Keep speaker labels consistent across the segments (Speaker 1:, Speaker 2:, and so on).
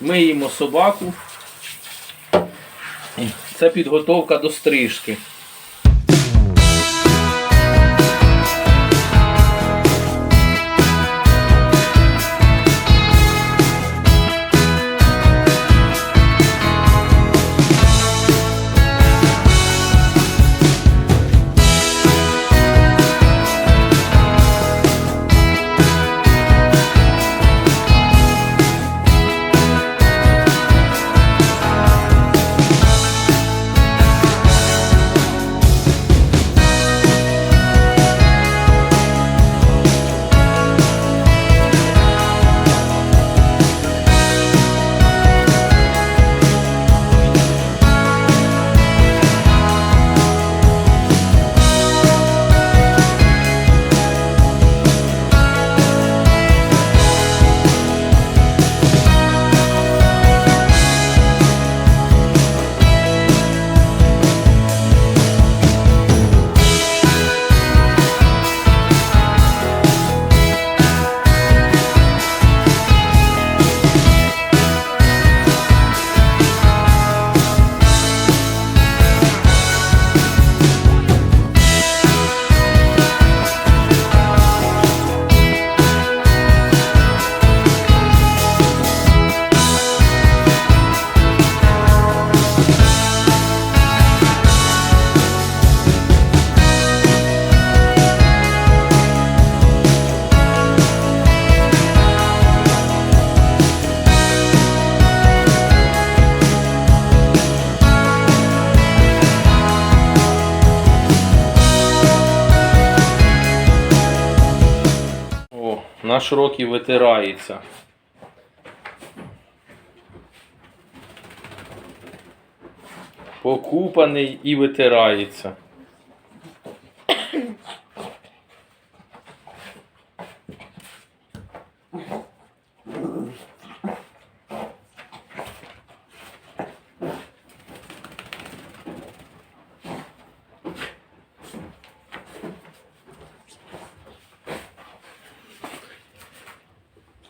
Speaker 1: Миємо собаку. Це підготовка до стрижки. О, широкі Рокі витирається. Покупаний і витирається.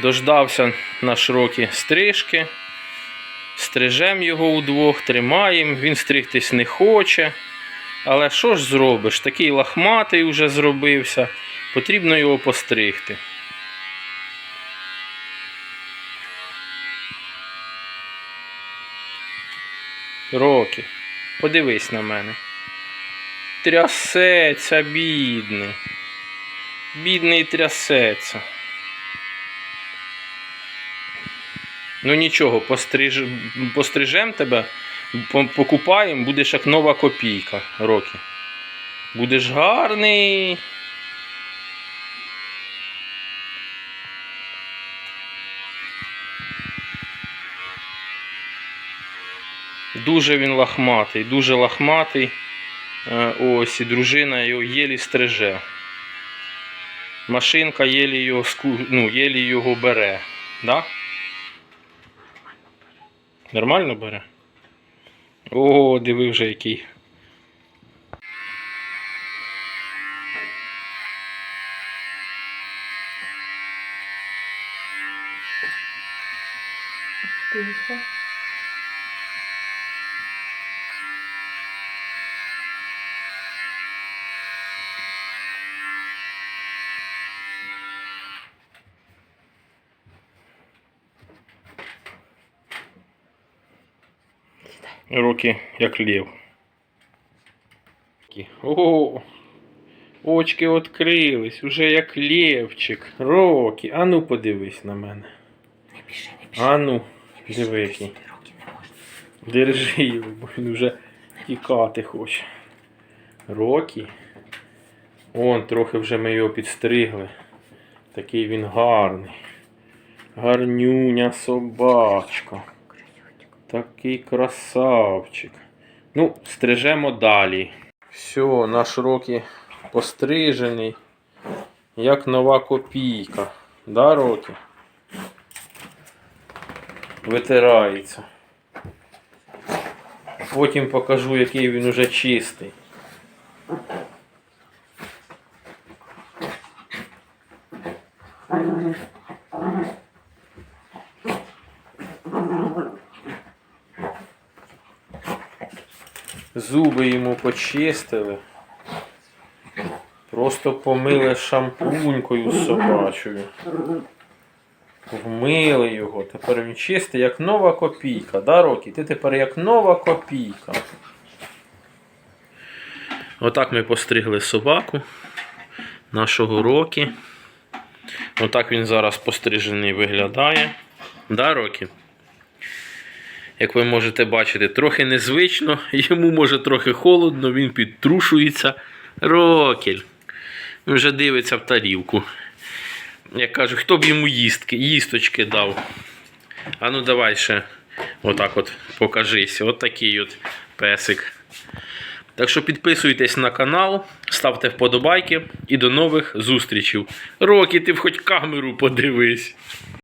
Speaker 1: Дождався наш роки стрижки. Стрижем його удвох, тримаємо, він стригтись не хоче. Але що ж зробиш? Такий лахматий вже зробився. Потрібно його постригти. Роки, подивись на мене. Трясеться, бідний. Бідний трясеться. Ну нічого, постриж... пострижем тебе, покупаємо, будеш як нова копійка, Рокі. Будеш гарний. Дуже він лахматий, дуже лахматий. Е, Ось і дружина його єлі стриже. Машинка єлі його, ну, єлі його бере. Да? Нормально бере? О, диви вже який.
Speaker 2: Тихо.
Speaker 1: Руки як. Такі. О, очки відкрились, уже як левчик. Рокі, а ну подивись на мене.
Speaker 2: Не піши, не піши.
Speaker 1: А ну, диви який.
Speaker 2: Руки не можна.
Speaker 1: Держи його, бо він вже тікати хоче. Рокі. Он, трохи вже ми його підстригли. Такий він гарний. Гарнюня собачка. Такий красавчик. Ну, стрижемо далі. Все, наш Рокі пострижений. Як нова копійка. Да, Рокі? Витирається. Потім покажу, який він уже чистий. Зуби йому почистили. Просто помили шампунькою собачою. Вмили його. Тепер він чистий, як нова копійка. Да, Рокі? Ти тепер як нова копійка. Отак ми постригли собаку нашого Рокі. Отак він зараз пострижений виглядає. Да, Рокі? Як ви можете бачити, трохи незвично, йому може трохи холодно, він підтрушується. Рокіль. Він вже дивиться в тарілку. Я кажу, хто б йому їстки, їсточки дав. А ну давай ще отак от покажися. От такий от песик. Так що підписуйтесь на канал, ставте вподобайки і до нових зустрічей. Рокі, ти хоч камеру подивись.